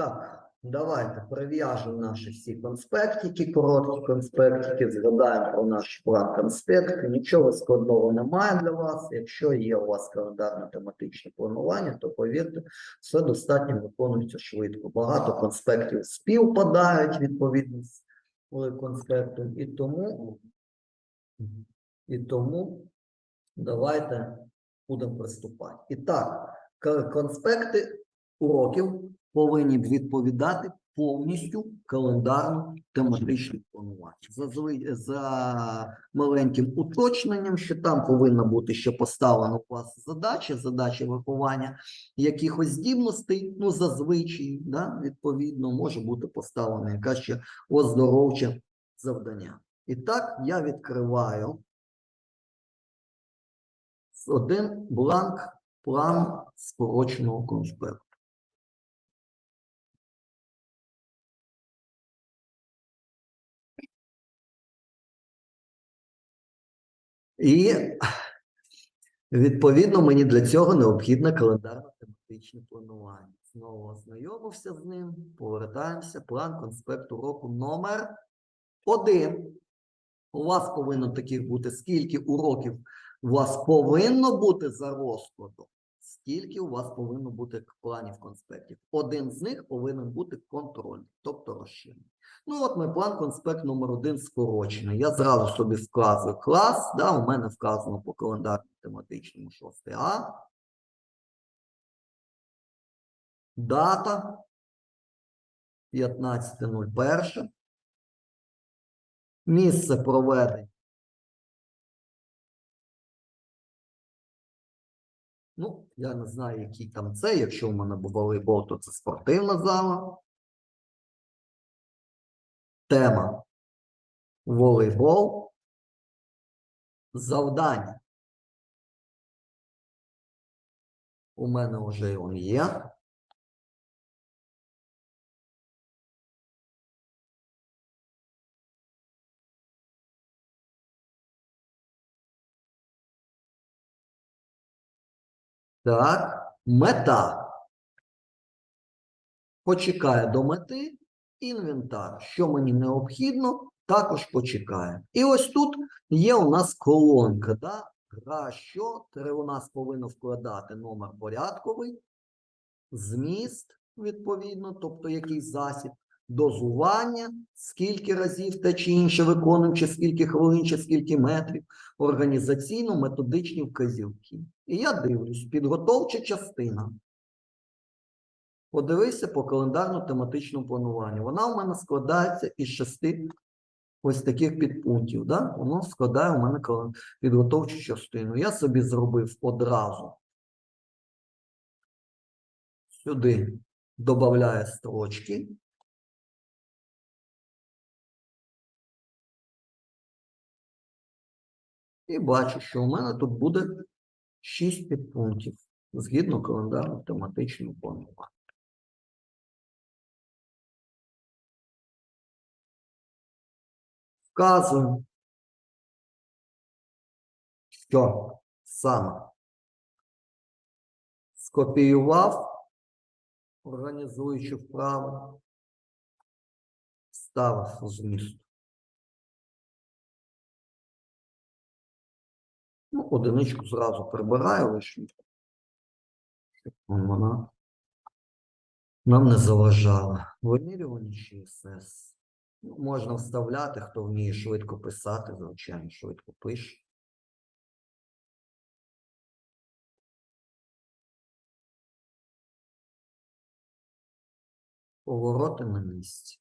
Так, давайте прив'яжемо наші всі конспектики, короткі конспектики, згадаємо про наш план конспект. Нічого складного немає для вас. Якщо є у вас календарне тематичне планування, то повірте, все достатньо виконується швидко. Багато конспектів співпадають відповідно з конспектом, і тому, і тому давайте будемо приступати. І так, конспекти уроків повинні відповідати повністю календарно тематичному плануванню. За, за маленьким уточненням, що там повинна бути ще поставлена у задача, задача виховання якихось здібностей, ну зазвичай, да, відповідно, може бути поставлена якась ще оздоровче завдання. І так я відкриваю один бланк план скороченого конспекту. І відповідно мені для цього необхідне календарно-тематичне планування. Знову ознайомився з ним, повертаємося. План конспекту року номер один. У вас повинно таких бути скільки уроків у вас повинно бути за розкладом, стільки у вас повинно бути планів конспектів. Один з них повинен бути контрольний, тобто розширений. Ну, от ми план конспект номер один скорочений. Я зразу собі вказую клас. Да, у мене вказано по календарно тематичному 6А. Дата 15.01. Місце проведення. Ну, я не знаю, який там це. Якщо в мене був волейбол, то це спортивна зала. Тема волейбол. Завдання. У мене вже він є. Так, мета. Почекає до мети інвентар. Що мені необхідно, також почекає. І ось тут є у нас колонка. Да? Гра що Тре- у нас повинно вкладати номер порядковий, зміст, відповідно, тобто якийсь засіб, дозування, скільки разів те чи інше виконуємо, чи скільки хвилин, чи скільки метрів, організаційно-методичні вказівки. І я дивлюсь, підготовча частина. Подивися по календарно-тематичному плануванню. Вона у мене складається із шести ось таких підпунктів. Да? Воно складає у мене підготовчу частину. Я собі зробив одразу. Сюди додаю строчки. І бачу, що у мене тут буде 6 підпунктів згідно календарно-тематичного планування. Вказую, що саме скопіював, організуючи вправу, вставив зміст. Ну, одиничку зразу прибираю лише, щоб вона нам не заважала. Вимірювання ЧСС. Можна вставляти, хто вміє швидко писати, звичайно, швидко пише. Повороти на місці.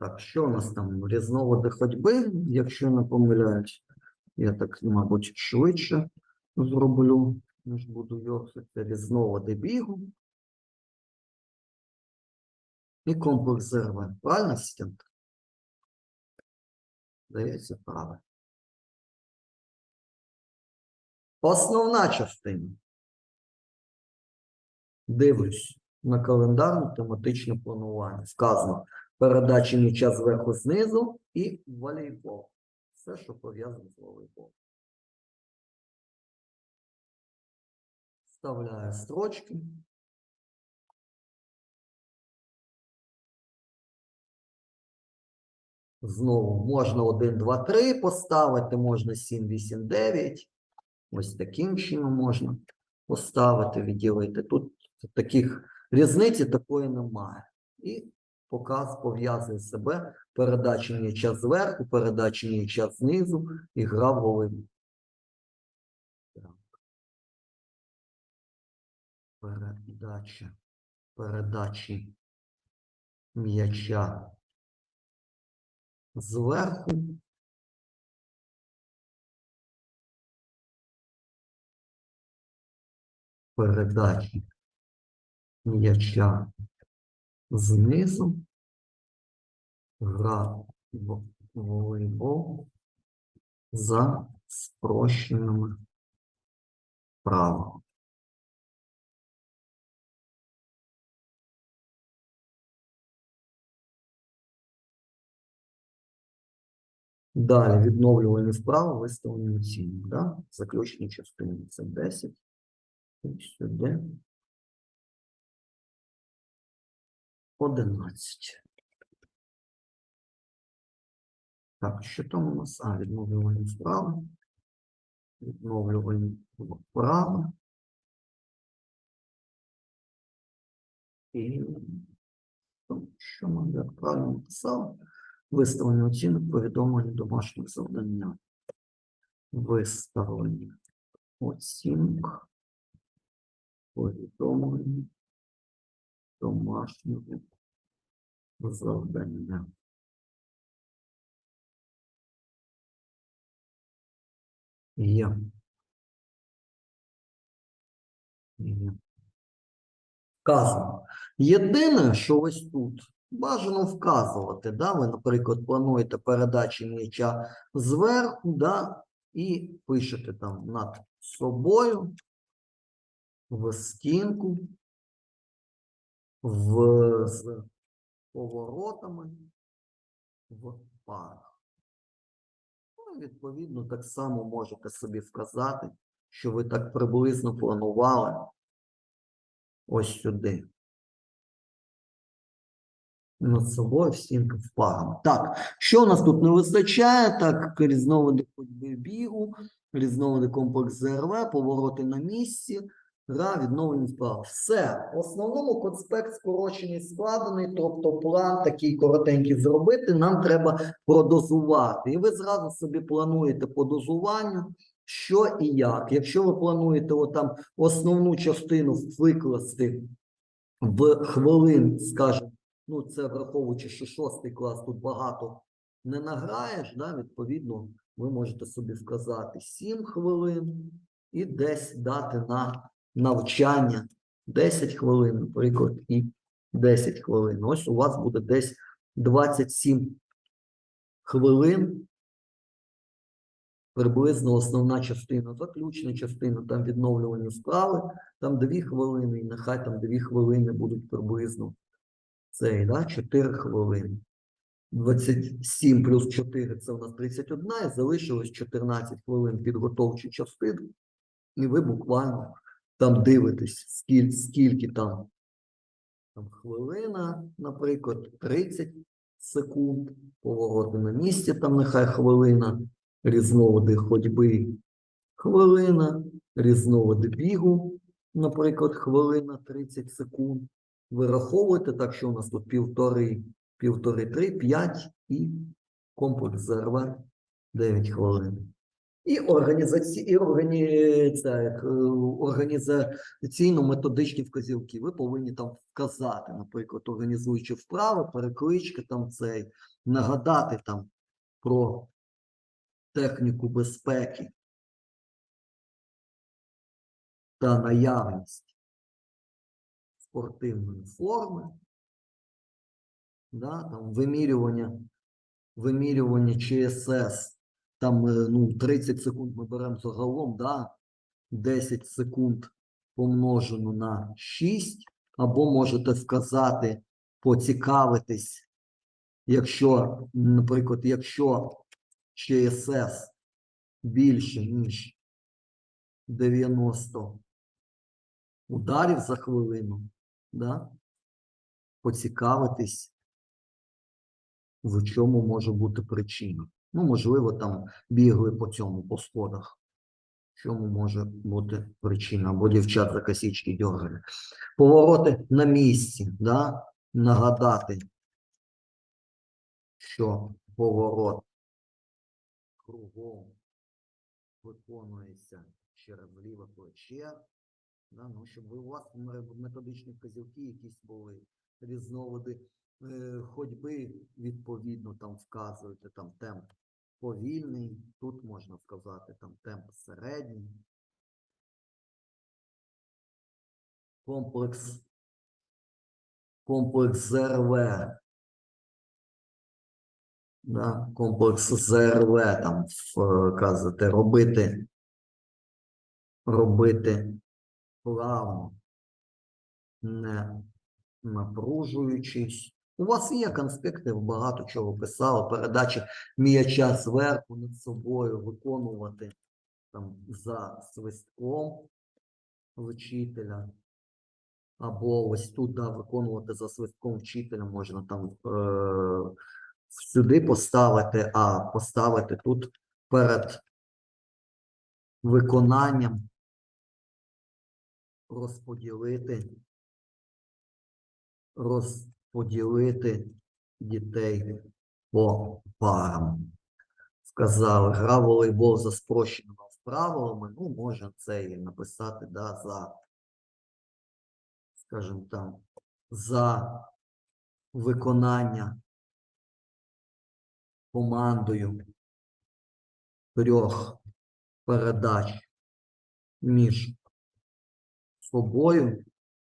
Так, що у нас там? Різновиди ходьби, якщо не помиляюсь. Я так, мабуть, швидше зроблю, ніж буду йорсити. Різновиди бігу. І комплекс ЗРВ. Правильно, Сітянка? Здається, правильно. Основна частина. Дивлюсь. на календарне тематичне планування. Сказано передачі м'яча зверху знизу і волейбол. Все, що пов'язано з волейболом. Вставляю строчки. Знову можна 1, 2, 3 поставити, можна 7, 8, 9. Ось таким чином можна поставити, відділити. Тут таких різниці такої немає. І показ пов'язує себе передачі м'яча зверху, передачі м'яча знизу і гра в. Так. Передача, передачі м'яча зверху. Передачі м'яча знизу. Гра в волейбол за спрощеними правилами. Далі відновлювальні вправи виставлені оцінок. Да? Заключні частини це 10. І сюди. 11. Так, що там у нас? А, відновлювальні вправи. Відновлювальні вправи. І що- нам як правильно написав? Виставлення оцінок, повідомлення домашніх завдання. Виставлення оцінок, повідомлення домашнього завдання. Є. Є. Вказано. Єдине, що ось тут бажано вказувати, да? ви, наприклад, плануєте передачі м'яча зверху, да? і пишете там над собою в стінку, в, з поворотами в парах. Ну, відповідно, так само можете собі вказати, що ви так приблизно планували ось сюди. Над собою стінка в парами. Так, що у нас тут не вистачає? Так, різновиди ходьби бігу, різновиди комплекс ЗРВ, повороти на місці, гра, відновлення справ. Все. В основному конспект скорочений складений, тобто план такий коротенький зробити, нам треба продозувати. І ви зразу собі плануєте по дозуванню, що і як. Якщо ви плануєте отам основну частину викласти в хвилин, скажімо, ну це враховуючи, що шостий клас тут багато не награєш, да, відповідно, ви можете собі вказати 7 хвилин і десь дати на навчання 10 хвилин, наприклад, і 10 хвилин. Ось у вас буде десь 27 хвилин. Приблизно основна частина, заключна частина, там відновлювальні справи, там 2 хвилини, і нехай там 2 хвилини будуть приблизно цей, да, 4 хвилини. 27 плюс 4 це у нас 31, і залишилось 14 хвилин підготовчі частини. І ви буквально там дивитесь, скільки, скільки там, там хвилина, наприклад, 30 секунд, повороти на місці, там нехай хвилина, різновиди ходьби, хвилина, різновиди бігу, наприклад, хвилина 30 секунд. Вираховуєте так, що у нас тут півтори, півтори, три, п'ять і комплекс ЗРВ 9 хвилин. І, е, організаційно-методичні вказівки. Ви повинні там вказати, наприклад, організуючи вправи, переклички там цей, нагадати там про техніку безпеки та наявність спортивної форми, да, там вимірювання, вимірювання ЧСС, там е, ну, 30 секунд ми беремо загалом, да, 10 секунд помножено на 6, або можете вказати, поцікавитись, якщо, наприклад, якщо ЧСС більше, ніж 90 ударів за хвилину, да? поцікавитись, в чому може бути причина. Ну, можливо, там бігли по цьому, по сходах. Чому може бути причина? Або дівчат за косички дергали. Повороти на місці, да? нагадати, що поворот кругом виконується через ліве плече. Да? Ну, щоб у вас методичні вказівки якісь були, різновиди е, ходьби, відповідно, там вказуєте там темп повільний, тут можна вказати там темп середній. Комплекс, комплекс ЗРВ. Да, комплекс ЗРВ там вказати, робити, робити плавно, не напружуючись. У вас є конспекти, ви багато чого писали, передачі м'яча зверху над собою виконувати там за свистком вчителя. Або ось тут да, виконувати за свистком вчителя можна там е- сюди поставити, а поставити тут перед виконанням розподілити, розподілити дітей по парам. Сказали, гра волейбол за спрощеними правилами, ну, можна це і написати, да, за, скажімо там, за виконання командою трьох передач між собою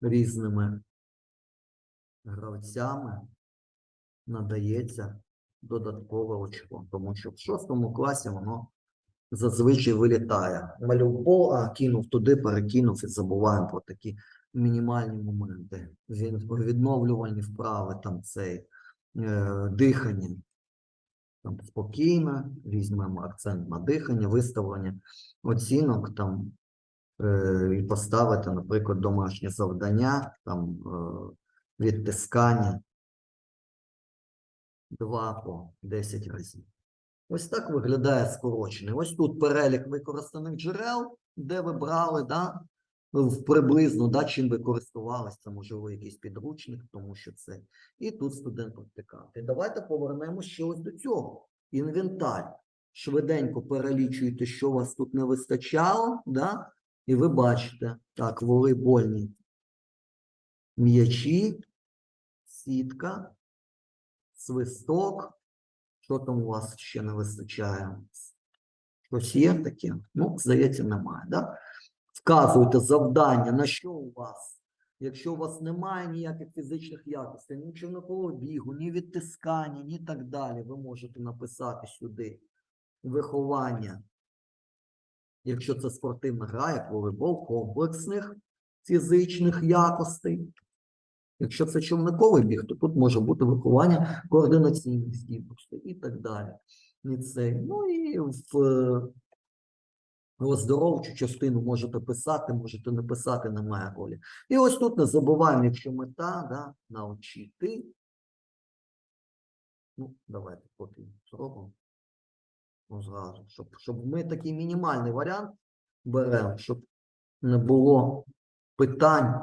різними гравцями надається додаткове очко, тому що в шостому класі воно зазвичай вилітає. Малюв пол, а кинув туди, перекинув і забуваємо про такі мінімальні моменти. Він відновлювальні вправи, там цей е, дихання. Там спокійно, візьмемо акцент на дихання, виставлення оцінок там е, і поставити, наприклад, домашнє завдання, там е, відтискання 2 по 10 разів. Ось так виглядає скорочений. Ось тут перелік використаних джерел, де ви брали, да, в приблизно, да, чим ви користувалися, це можливо якийсь підручник, тому що це. І тут студент практикант. І давайте повернемося ще ось до цього. Інвентар. Швиденько перелічуєте, що у вас тут не вистачало, да? і ви бачите, так, волейбольні м'ячі, сітка, свисток. Що там у вас ще не вистачає? Щось є таке? Ну, здається, немає. Да? Вказуйте завдання, на що у вас. Якщо у вас немає ніяких фізичних якостей, ні човникового бігу, ні відтискання, ні так далі, ви можете написати сюди виховання. Якщо це спортивна гра, як волейбол, комплексних фізичних якостей. Якщо це човниковий біг, то тут може бути виховання координаційних здібностей і так далі. І це, ну і в е, оздоровчу частину можете писати, можете не писати, немає ролі. І ось тут не забуваємо, якщо мета, да, навчити. Ну, давайте поки зробимо. Ну, зразу, щоб, щоб ми такий мінімальний варіант беремо, щоб не було питань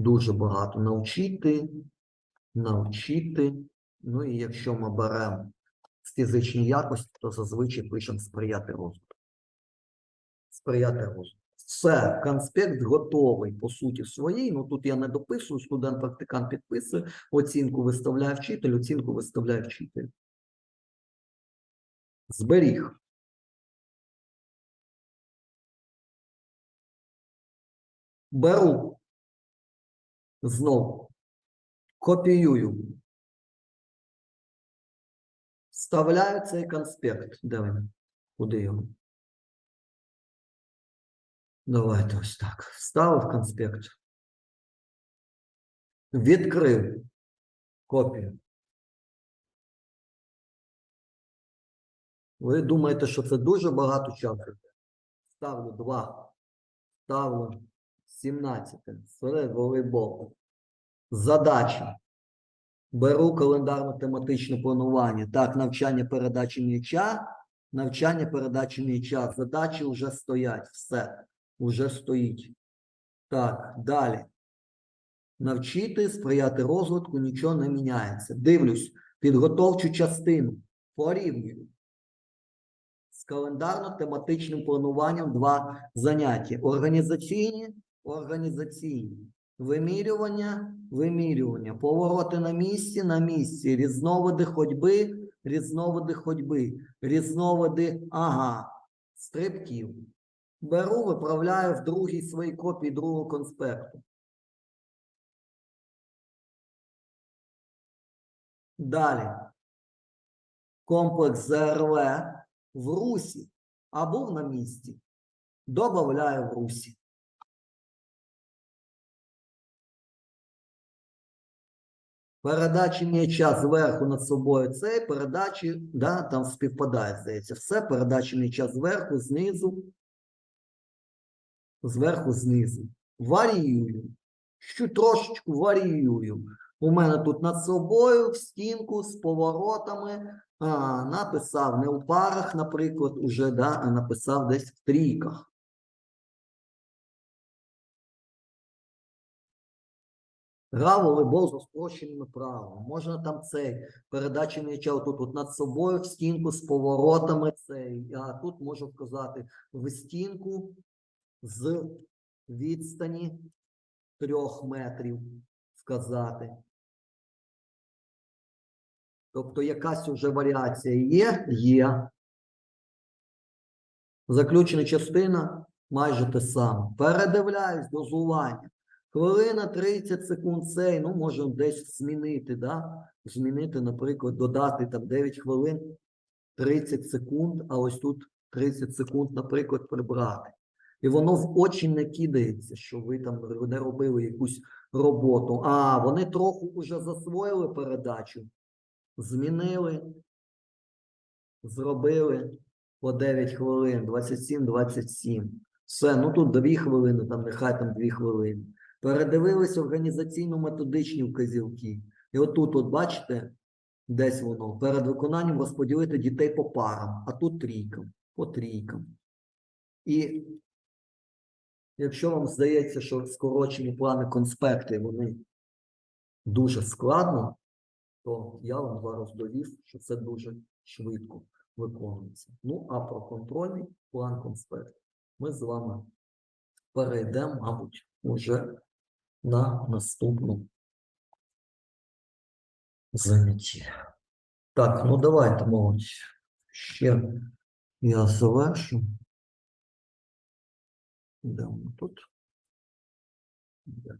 дуже багато. Навчити, навчити. Ну і якщо ми беремо фізичні якості, то зазвичай пишемо сприяти розвитку. Сприяти розвитку. Все, конспект готовий по суті своїй. Ну тут я не дописую, студент-практикант підписує, оцінку виставляє вчитель, оцінку виставляє вчитель. Зберіг. Беру. Знову. Копіюю. Вставляю цей конспект. Де? Куди його? Давайте ось так. Вставив конспект. Відкрив копію. Ви думаєте, що це дуже багато часу? Ставлю 2. Ставлю 17. Серед волейбол. Задача. Беру календарно-тематичне планування. Так, навчання передачі м'яча. Навчання передачі м'яча. Задачі вже стоять. Все. Вже стоїть. Так, далі. Навчити, сприяти розвитку, нічого не міняється. Дивлюсь, підготовчу частину. Порівнюю. З календарно-тематичним плануванням два заняття. Організаційні, організаційні. Вимірювання, вимірювання. Повороти на місці, на місці. Різновиди ходьби, різновиди ходьби. Різновиди, ага, стрибків. Беру, виправляю в другій своїй копії другого конспекту. Далі. Комплекс ЗРВ в русі або на місці. Добавляю в русі. Передачі м'яча зверху над собою це передачі, да, там співпадає, здається. Все передачі м'яча зверху, знизу, зверху, знизу. Варіюю. Що трошечку варіюю. У мене тут над собою в стінку з поворотами. А, написав не у парах, наприклад, уже, да, а написав десь в трійках. Гра волейбол за спрощеними правилами. Можна там цей передачі м'яча отут от над собою в стінку з поворотами цей. А тут можу вказати в стінку з відстані трьох метрів вказати. Тобто якась уже варіація є? Є. Заключена частина майже те саме. Передивляюсь дозування. Хвилина 30 секунд цей, ну, можемо десь змінити, да? Змінити, наприклад, додати там 9 хвилин 30 секунд, а ось тут 30 секунд, наприклад, прибрати. І воно в очі не кидається, що ви там не робили якусь роботу. А, вони трохи вже засвоїли передачу, змінили, зробили по 9 хвилин, 27-27. Все, ну тут 2 хвилини, там нехай там 2 хвилини. Передивились організаційно-методичні вказівки. І отут, от бачите, десь воно, перед виконанням розподілити дітей по парам, а тут трійкам, по трійкам. І якщо вам здається, що скорочені плани конспекти, вони дуже складно, то я вам зараз довів, що це дуже швидко виконується. Ну, а про контрольний план конспект ми з вами перейдемо, мабуть, уже на наступному занятті. Так, ну давайте, молодь. Ще я завершу. Де воно тут? Де?